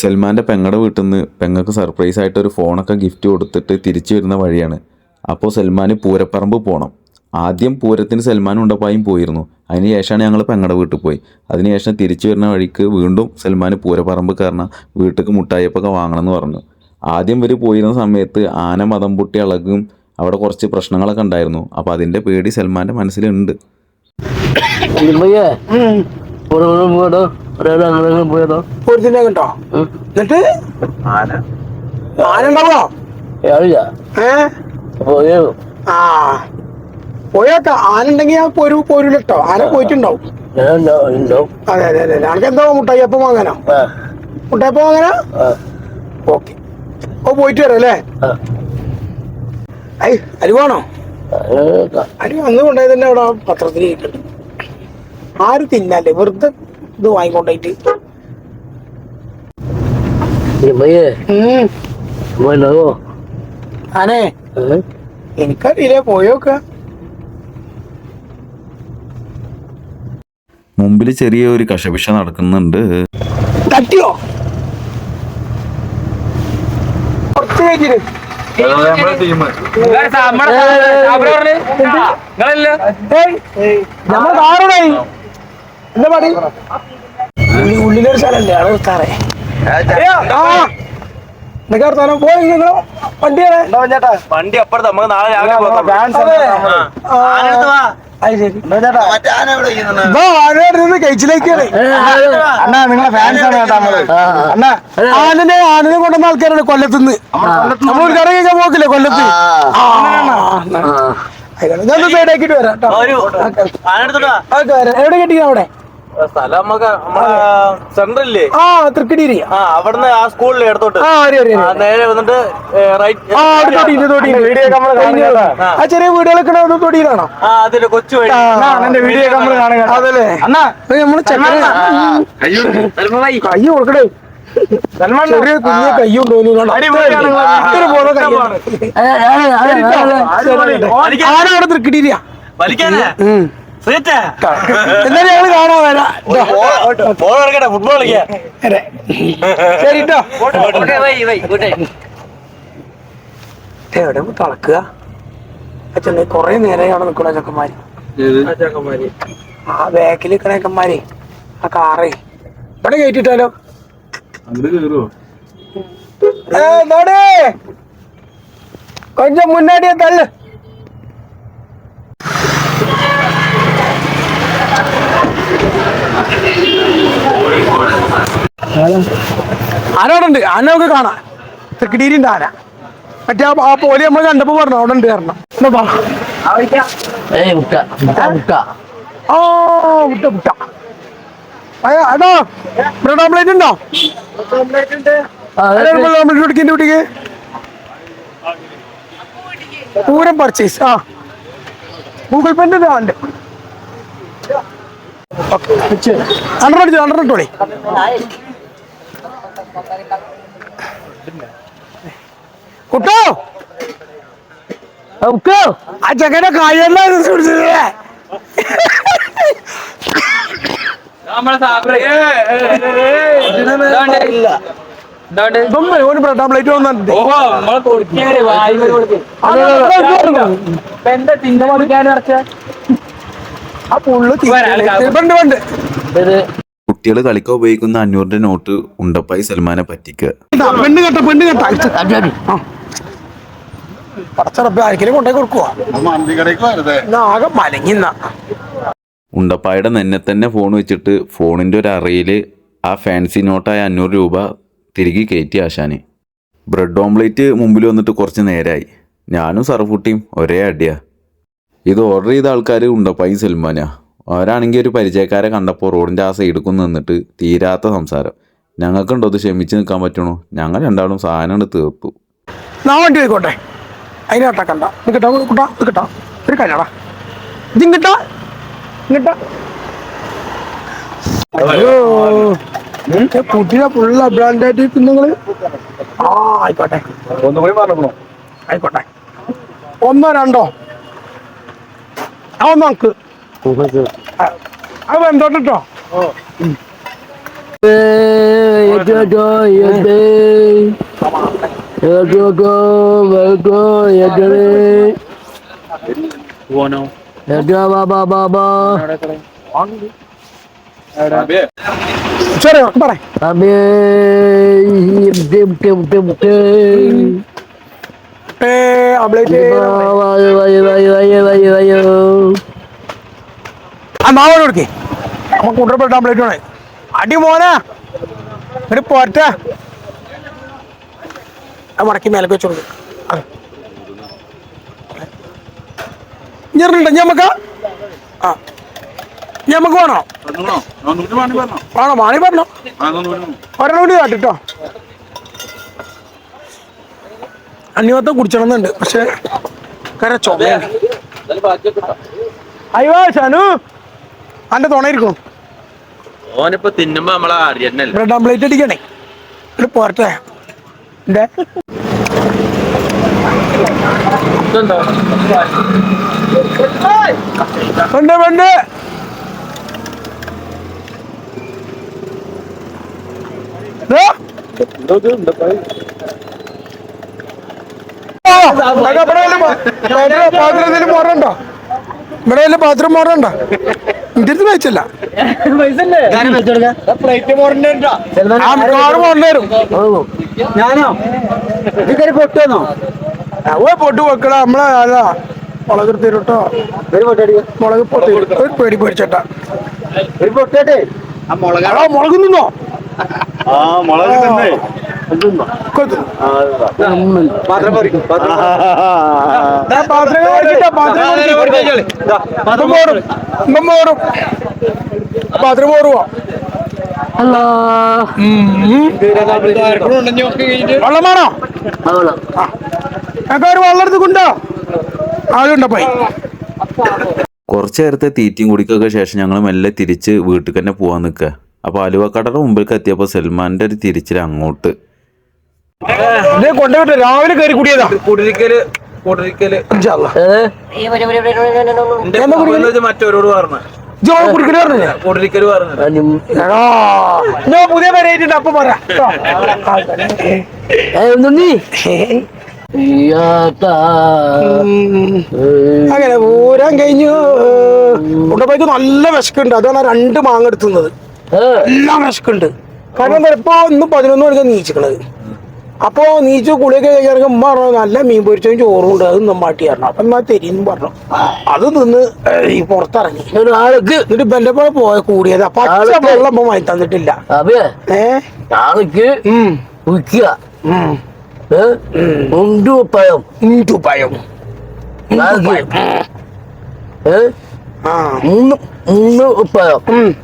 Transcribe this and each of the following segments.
സൽമാന്റെ പെങ്ങടെ വീട്ടിൽ നിന്ന് പെങ്ങൾക്ക് സർപ്രൈസ് ആയിട്ട് ഒരു ഫോണൊക്കെ ഗിഫ്റ്റ് കൊടുത്തിട്ട് തിരിച്ചു വരുന്ന വഴിയാണ്. അപ്പോൾ സൽമാന് പൂരപ്പറമ്പ് പോകണം ആദ്യം പൂരത്തിന് സൽമാൻ ഉണ്ടപ്പായും പോയിരുന്നു. അതിന് ശേഷമാണ് ഞങ്ങൾ പെങ്ങടെ വീട്ടിൽ പോയി. അതിനുശേഷം തിരിച്ചു വരുന്ന വഴിക്ക് വീണ്ടും സൽമാൻ പൂരപ്പറമ്പ് കയറണം വീട്ടിലേക്ക് മുട്ടായിപ്പൊക്കെ വാങ്ങണമെന്ന് പറഞ്ഞു. ആദ്യം ഇവർ പോയിരുന്ന സമയത്ത് ആന മതം പൊട്ടി അളകും അവിടെ കുറച്ച് പ്രശ്നങ്ങളൊക്കെ ഉണ്ടായിരുന്നു. അപ്പോൾ അതിന്റെ പേടി സൽമാന്റെ മനസ്സിലുണ്ട്. ഒരുത്തിനെ കണ്ടോ? എന്നിട്ട്? ആന. ഉണ്ടാവോ ഏ ആ. പോയേക്കാം ആന ഉണ്ടെങ്കിൽ ഞാൻ പോരു പോരുട്ടോ ആന പോയിട്ടുണ്ടാവും. അതെ അതെ അതെ എന്തോ വാങ്ങാനോ? മുട്ടായിപ്പം വാങ്ങാനോ? ഓക്കെ. ഓ പോയിട്ട് വരാം അല്ലേ? ഐ അരിവാണോ അരി അന്ന് കൊണ്ടായി തന്നെ അവിടെ പത്രത്തിൽ ആര് ആരും തിന്നല്ലേ വെറുതെ ഇത് വാങ്ങിക്കൊണ്ടായിട്ട് ആനേ എനിക്കറിയില്ല പോയോക്ക മുമ്പിൽ ചെറിയ ഒരു കശപിശ നടക്കുന്നുണ്ട് തട്ടിയോ കുറച്ച് കഴിഞ്ഞിട്ട് നമ്മൾ കാറോടെ എന്താ പാടി? ഉള്ളി- ഉള്ളിലൊരു സ്ഥലല്ലേ? അവിടെ നിർത്താറേ. എന്തൊക്കെ വർത്താനം? പോയി നിങ്ങൾ വണ്ടിയാണ് വണ്ടി അപ്പുറത്ത് നമുക്ക് നാളെ രാവിലെ അണ്ണാ നിങ്ങളെ ഫാൻസ് ആണ് കേട്ടോ അണ്ണാ ആനനെ ആനനെ കൊണ്ടുവന്ന ആൾക്കാരാണ് കൊല്ലത്തുനിന്ന്. നമ്മൾ ഒരു കട കഴിക്കാൻ പോക്കില്ലേ കൊല്ലത്ത്? ആ. ഞാൻ സൈഡ് ആക്കിട്ട് വരാം എവിടെ കിട്ടിയ അവിടെ? സ്ഥലം ആ തൃക്കടിയിരി ആ അവിടുന്ന് ആ സ്കൂളിൽ എടുത്തോട്ട്. നേരെ വന്നിട്ട് റൈറ്റ് ആ ചെറിയ വീടുകളൊക്കെ തൊടിയിലാണോ? കൊച്ചു വീഡിയോ അതല്ലേ അണ്ണാ നമ്മൾ ചെക്കന കൈ കൊടുക്കണേ ചെറിയ കുഞ്ഞ കൈ കൊണ്ടുപോകുന്നു ആരവിടെ തൃക്കിട്ടിരിയാ വലിക്കാനേ സീറ്റ് എന്നാലും ഞങ്ങൾ കാണാൻ വരാം ഫുട്ബോൾ. ശരി എവിടെ തളക്കുക അച്ഛനെ കൊറേ നേരമായി അവിടെ നിക്കണ ചക്കന്മാര് ആ ബാക്കിൽ നിക്കണ ചെക്കന്മാരെ ആ കാറേ ഇവിടെ കയറ്റിട്ടാലോ നോടേ. കൊഞ്ചം മുന്നാടിയെ തള്ളു. ആനോടുണ്ട് ആന നമുക്ക് കാണാം തൃക്കടീരിണ്ട് ആന. മറ്റേ ആ- പോലി നമ്മൾ കണ്ടപ്പോ പറഞ്ഞു അവിടെ ഉണ്ട് കാരണം ആ മുട്ട മുട്ട. അയ്യോ അതോ ബ്രെഡ് ഓംലേറ്റ് ഉണ്ടോ? ഓംലേറ്റ് കുടിക്കിന്റെ കുട്ടിക്ക്? പൂരം പർച്ചേസ് ആ. ഗൂഗിൾ പേ ഉണ്ട്. ഹൺഡ്രഡ് അടിച്ചു ഹൺഡ്രഡ് ഇട്ടോളി. കുട്ടോ? ആ ചെക്കനെ കായെല്ലാം ഒരു വന്നിട്ടുണ്ട് ആ പുള്ളു പണ്ട് പണ്ട് ഇത് കുട്ടികൾ കളിക്കാൻ ഉപയോഗിക്കുന്ന അഞ്ഞൂറിന്റെ നോട്ട് ഉണ്ടപ്പായി സൽമാനെ പറ്റിക്കുക ഇതാ, പെണ്ണ് കെട്ട പെണ്ണ് കെട്ട. പടച്ചറപ്പ് ആർക്കെങ്കിലും കൊണ്ടേ കൊടുക്കുവാ? ആകെ മലങ്ങിന്ന ഉണ്ടപ്പായുടെ നെന്നെ തന്നെ ഫോൺ വെച്ചിട്ട് ഫോണിന്റെ ഒരു അറയിൽ ആ ഫാൻസി നോട്ടായ അഞ്ഞൂറ് രൂപ തിരികെ കയറ്റി ആശാന്. ബ്രെഡ് ഓംലേറ്റ് മുമ്പിൽ വന്നിട്ട് കുറച്ച് നേരമായി ഞാനും സർഫുട്ടിയും ഒരേ അടിയാ. ഇത് ഓർഡർ ചെയ്ത ആൾക്കാർ ഉണ്ടപ്പായും സൽമാനാ. അവരാണെങ്കിൽ ഒരു പരിചയക്കാരെ കണ്ടപ്പോൾ റോഡിന്റെ ആ സൈഡിൽ നിന്നിട്ട് തീരാത്ത സംസാരം. ഞങ്ങൾക്കുണ്ടോ അത് ക്ഷമിച്ച് നിൽക്കാൻ പറ്റണോ? ഞങ്ങൾ രണ്ടാളും സാധനം എടുത്ത് തീർത്തു. നാ വണ്ടി പോയിക്കോട്ടെ. അതിന് ഇത് കിട്ടാ? കുട്ടാ? ഒരു കല്ലടാ ഇതും കിട്ടാ? കിട്ടാ അയ്യോ കുട്ടിയെ ഫുള്ള് ബ്രാൻഡായിട്ട് നിങ്ങൾ. ആ ആയിക്കോട്ടെ. ഒന്നുകൂടി പറഞ്ഞോ. ആയിക്കോട്ടെ. ഒന്നോ രണ്ടോ? ആ ഒന്ന് നമുക്ക് അത് എന്തോട്ടോ ആ മാവോട് കൊടുക്കേ നമുക്ക് കൊണ്ടുപോയിട്ട് ആംപ്ലേറ്റ് വേണേ അടി മോനെ ഒരു പോറ്റ മടക്കി മേലെ വെച്ചു കൊടുക്കും ഞെറുണ്ട് ഞമ്മക്ക് ആ ഞമ്മക്ക് വേണോ? വേണോ? മാണി പറഞ്ഞോ. ഒരെണ്ണം കൂടി കാട്ടിട്ടോ അന്യവത്തം കുടിച്ചണമെന്നുണ്ട്. പക്ഷെ കര ചുമയാണ് അയ്യോ ശനു. അന്റെ തുണയിരിക്കും. ഓനിപ്പോ തിന്നുമ്പോ നമ്മളെ അറിയന്നല്ലേ ബ്രെഡ് ആംപ്ലേറ്റ് അടിക്കണേ. ഇത് പോരട്ടെ. എന്റെ വേണ്ട വേണ്ട. ദേ. ആ, ഇവിടെ ഇവിടെ വല്ല പാ- പാത്രം- പാത്രം എന്തെങ്കിലും മോറുണ്ടോ? ഇവിടെ വല്ല പാത്രം മോറുണ്ടോ? ഇന്റെ അടുത്ത് ഞാനോ? ഇതൊരു പൊട്ടുവന്നോ പൊട്ട് വെക്കട നമ്മളെ അതാ മുളക് എടുത്തിട്ടോ മുളക് ഒരു പേടി പേടിച്ചേട്ടാ. മുളക് നിന്നോ ആ മുളക് തന്നെ. കൊത്ത്. പാത്രം പറിക്കും ദാ പാത്രങ്ങൾ മേടിച്ചിട്ടാ, പാത്രങ്ങൾ മേടിച്ചിട്ടാ. ഇപ്പം മോറും ഇപ്പം മോറും പാത്രം മോറുവോ വെള്ളം വേണോ? ആ ഞങ്ങൾക്ക് ഒരു വെള്ളം എടുത്ത് കൊണ്ടോ? ആളുണ്ടോ പോയി കുറച്ച് നേരത്തെ തീറ്റയും കുടിക്കൊക്കെ ശേഷം ഞങ്ങൾ മെല്ലെ തിരിച്ച് വീട്ടിൽ തന്നെ പോകാൻ നിൽക്കുക അപ്പോൾ അലുവക്കടയുടെ മുമ്പിലേക്ക് എത്തിയപ്പോൾ സൽമാന്റെ ഒരു തിരിച്ചിൽ അങ്ങോട്ട്. കൊണ്ടുപോയിട്ട് രാവിലെ കയറി കുടിയതാ. കുടിരിക്കൽ കുടിരിക്കൽ. മറ്റവരോട് പറഞ്ഞു. പുതിയ പേരായിട്ടുണ്ട് അപ്പൊ പറയാ. അങ്ങനെ പൂരാൻ കഴിഞ്ഞു. ഉണ്ടപ്പോയ്ക്ക് നല്ല വിശക്കുണ്ട്. അതാണ് രണ്ട് മാങ്ങ എടുത്തുന്നത്. എല്ലാം വിശക്കുണ്ട്. കാരണം എന്താ ഇപ്പൊ ഇന്ന് പതിനൊന്ന് മണിക്കാൻ നീച്ചിക്കണത്. അപ്പൊ നീച്ച് കുളിയൊക്കെ കഴിയാണെങ്കിൽ ഉമ്മ പറഞ്ഞു നല്ല മീൻ പൊരിച്ചും ചോറും ഉണ്ട്. അത് നമ്മാട്ടി പറഞ്ഞു. അപ്പൊ എന്നാ തെരീന്ന് പറഞ്ഞു. അത് നിന്ന് ഈ പുറത്തിറങ്ങി. ആൾക്ക് എന്നിട്ട് ഇപ്പൊ എന്റെ പോലെ പോയ കൂടിയത്. പച്ച വെള്ളം ഇപ്പൊ വാങ്ങി തന്നിട്ടില്ല. അതെ. ഉണ്ട് പഴം മൂന്ന് മൂന്ന് പഴം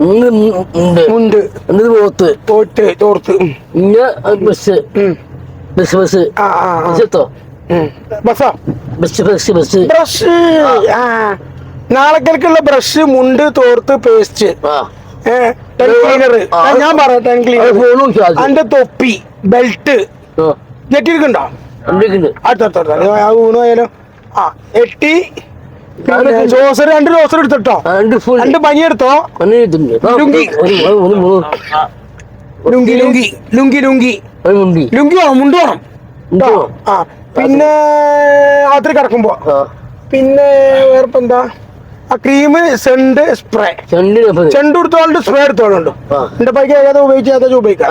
മൂന്ന് ഉണ്ട്. ഉണ്ട്. എന്നിട്ട് പോത്ത്. തോറ്റ് തോർത്ത്. ഉം. ഇന്ന ബസ്. ഉം. Bus bus. ആ ആ ആ. ബസ് എത്തോ? ഉം. ബസ്സാ? Bus bus bus. Brush. Brush മുണ്ട് തോർത്ത് പേസ്റ്റ്. ഞാൻ പറയാം ടെൻ ക്ലീനർ അന്റെ തൊപ്പി ബെൽറ്റ് ഞെട്ടിരിക്കണ്ടോ എന്തൊക്കെയുണ്ട് അടുത്തടുത്ത ആ എട്ടി ജോസർ രണ്ട് ജോസർ എടുത്തിട്ടോ? രണ്ട് പനി എടുത്തോ ലുങ്കി. ലുങ്കി ലുങ്കി ലുങ്കി ലുങ്കി ലുങ്കി. വേണം മുണ്ട്. വേണം ആ പിന്നെ രാത്രി കിടക്കുമ്പോ പിന്നെ വേറെ എന്താ ക്രീം സെന്റ് സ്പ്രേ ചെണ്ട് ചെണ്ട് എടുത്തോളുണ്ട് സ്പ്രേ എടുത്തോളുണ്ട്. എന്റെ പൈക്ക് ഏതാ ഉപയോഗിച്ച്? ഏതാ ഉപയോഗിക്കാം?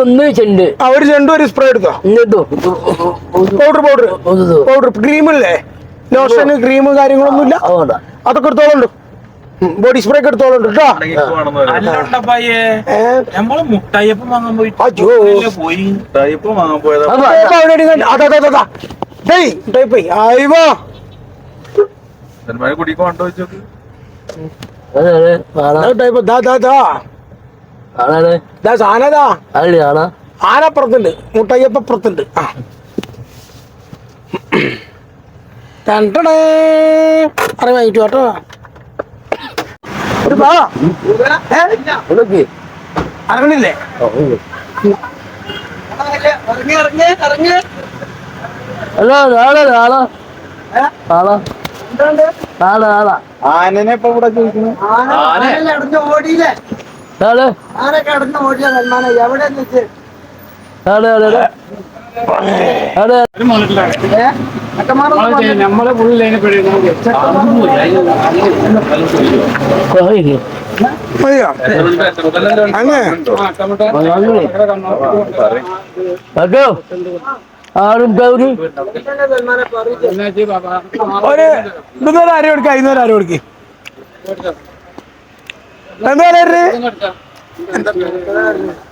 ഒന്ന് ചെണ്ട് ആ ഒരു ചെണ്ട് ഒരു സ്പ്രേ എടുത്തോ? എന്നിട്ടോ പൗഡർ പൗഡർ പൗഡർ ക്രീം അല്ലേ ലോഷൻ ക്രീം കാര്യങ്ങളൊന്നുമില്ല. ഇല്ല അതൊക്കെ എടുത്തോളുണ്ട്. ബോഡി സ്പ്രേ ഒക്കെ എടുത്തോളുണ്ട് കേട്ടോ. അല്ലണ്ടപ്പയ്യേ അതെ അതെ. അതെ അയ്യോ. അതാ അതാ. അതാ ഡേയ് ദാ സാധനതാ അല്ലേ ആണാ ആനപ്പുറത്തുണ്ട്. മുട്ടയ്യപ്പുറത്തുണ്ട് ആ. രണ്ടടേ അറിയാൻ വാങ്ങിച്ചു കേട്ടോ. ഒരു അറിയണില്ലേ അല്ല നാളെ നാളെ നാളെ നാളെ ആനനെ ഇപ്പൊ ഇവിടെ ചോദിക്കുന്നു. ആൾ ആരെ കിടന്ന് ഓടിയ സൽമാനെ എവിടെ വെച്ച്? ആൾ ആൾ ആൾ ആൾ അങ്ങനെ ആരും ഗൗരി. ഒരു ഇന്നൊരു അര കൊടുക്ക ഇന്നൊരു അര കൊടുക്ക്. എന്താ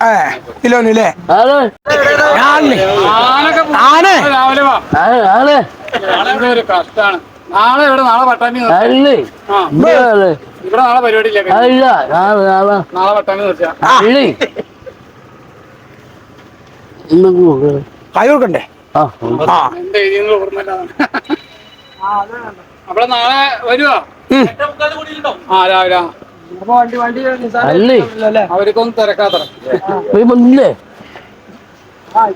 ഏ കിലോനല്ലേ കഷ്ടാണ് നാളെ ഇവിടെ നാളെ പട്ടാണി നിർത്താം. അല്ലേ? ആ. ആൾ. ഇവിടെ നാളെ പരിപാടി ഇല്ല നാളെ പട്ടാണി നിർത്തിയാ. അല്ലേ ഇന്ന് കൈ കൊടുക്കണ്ടേ ആ ആ ആ അവിടെ നാളെ വരുവാ? ആ രാവിലെ ആ. അല്ലേ? അവർക്കൊന്നും തിരക്കാത്ര പോയി വന്നില്ലേ ആൾ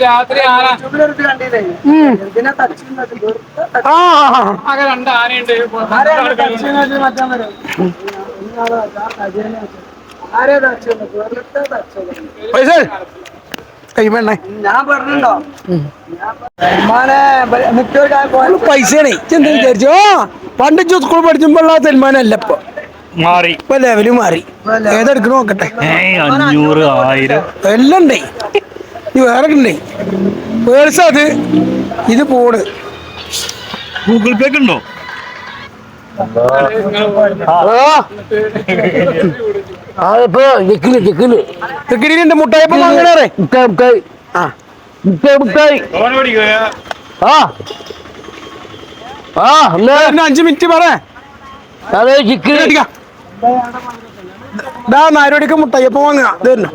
രാത്രി ആനയുണ്ട് പൈസ ഞാൻ പറഞ്ഞിട്ടുണ്ടോ? പൈസയാണേ. എന്താ വിചാരിച്ചു? ആ പണ്ട് സ്കൂൾ പഠിച്ചുമ്പോഴുള്ള സൽമാനല്ല ഇപ്പൊ? മാറി. ഇപ്പൊ ലെവൽ മാറി. ഏതെടുക്കണ നോക്കട്ടെ? അഞ്ഞൂറ് ആയിരം. എല്ലാം ഉണ്ടേ. ഇത് വേറെ ഉണ്ടേ. പേഴ്സ് അത് ഇത്? പോണ് ഗൂഗിൾ പേ ഉണ്ടോ? മുട്ടായപ്പം വാങ്ങണേ ആ. ആ. ആ അഞ്ച് മിനിറ്റ് പറ. അതെ ചിക്കന് ഡാ നാരോടിക്ക് മുട്ടയ്യപ്പം വാങ്ങുക. ഇത് തന്നെ.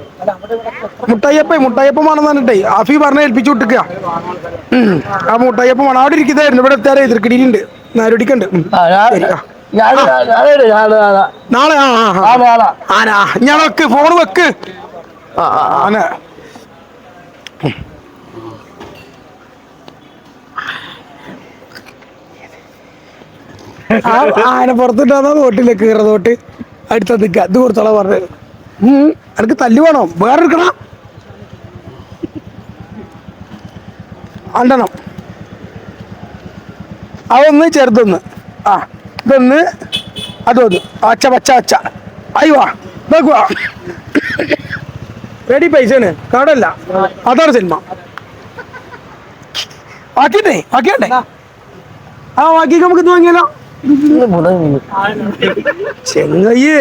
മുട്ടയ്യപ്പേ മുട്ടയ്യപ്പം വേണമെന്ന് പറഞ്ഞിട്ടേ ആഫി പറഞ്ഞ ഏൽപ്പിച്ചു വിട്ടിക്കുക. ആ മുട്ടയ്യപ്പം വേണം. അവിടെ ഇരിക്കുന്നതായിരുന്നു. ഇവിടെ എത്താറേ തിരുക്കിടിയിലുണ്ട് നാരോടിക്കുണ്ട് നാളെ ആ ആ ആനാ ഞാൻ വെക്ക്. ഫോൺ വെക്ക്. ആന ആന പുറത്തിട്ടാ. തോട്ടിലേക്ക് കീറ തോട്ട്. അടുത്ത നിക്ക ഇത് കൊടുത്തോളാം പറഞ്ഞു. എനിക്ക് തല്ലു വേണോ? വേറെ എടുക്കണം അണ്ടണം. അതൊന്ന് ചെറുതൊന്ന്. ആ ഇതൊന്ന് അതൊന്ന് അച്ച പച്ച അച്ച. അയ്യോ നോക്കുവാ റെഡി പൈസയാണ് കാടല്ല. അതാണ് സിനിമ. ആക്കിട്ടെ ആക്കിയാട്ടെ. ആ ബാക്കി നമുക്ക് ഇത് വാങ്ങിയാലോ? ചെങ്ങയ്യേ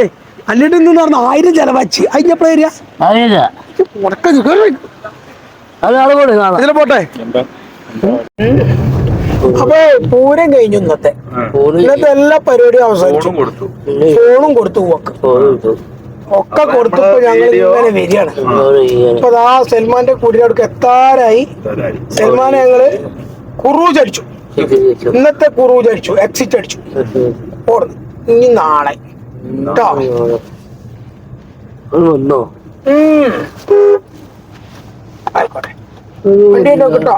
അല്ലിട്ട് ഇന്ന് പറഞ്ഞ ആയിരം ചെലവാച്ച് അതിന്റെ ഏരിയ അറിയില്ല ഉടക്കം കേറി. അത് ആൾ കൂടെ കാണാം. പോട്ടെ. അപ്പൊ പൂരം കഴിഞ്ഞു ഇന്നത്തെ. ഇന്നത്തെ എല്ലാ പരിപാടിയും അവസാനിച്ചു. കൊടുത്തു. ഫോണും കൊടുത്തു പോക്ക് ഒക്കെ കൊടുത്തപ്പോ ഞങ്ങൾ ഇങ്ങനെ വരികയാണ്. ഇപ്പൊ ആ സൽമാന്റെ കുടിയുടെ അടുക്ക് എത്താറായി. സൽമാനെ ഞങ്ങൾ കുറൂജ് അടിച്ചു ഇന്നത്തെ കുറൂജ് അടിച്ചു എക്സിറ്റ് അടിച്ചു. ഓടുന്നു ഇനി നാളെ. വന്നോ. ആയിക്കോട്ടെ. വണ്ടി ഉണ്ടോ കിട്ടോ